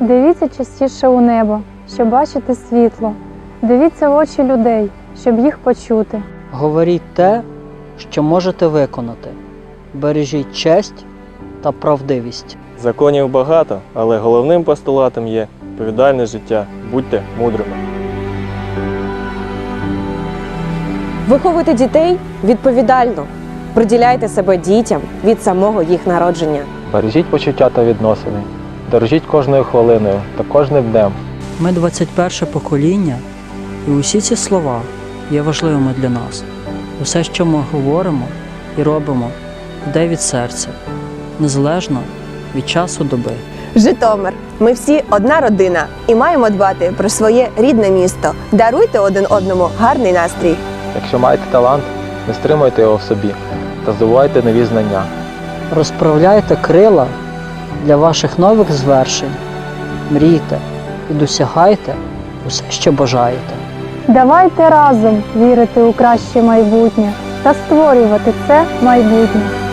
Дивіться частіше у небо, щоб бачити світло. Дивіться в очі людей, щоб їх почути. Говоріть те, що можете виконати. Бережіть честь та правдивість. Законів багато, але головним постулатом є відповідальне життя. Будьте мудрими. Виховуйте дітей відповідально. Приділяйте себе дітям від самого їх народження. Бережіть почуття та відносини. Дорожіть кожною хвилиною та кожним днем. Ми 21 покоління, і усі ці слова є важливими для нас. Усе, що ми говоримо і робимо, йде від серця, незалежно від часу доби. Житомир. Ми всі одна родина і маємо дбати про своє рідне місто. Даруйте один одному гарний настрій. Якщо маєте талант, не стримуйте його в собі та здобувайте нові знання. Розправляйте крила для ваших нових звершень, мрійте і досягайте усе, що бажаєте. Давайте разом вірити у краще майбутнє та створювати це майбутнє.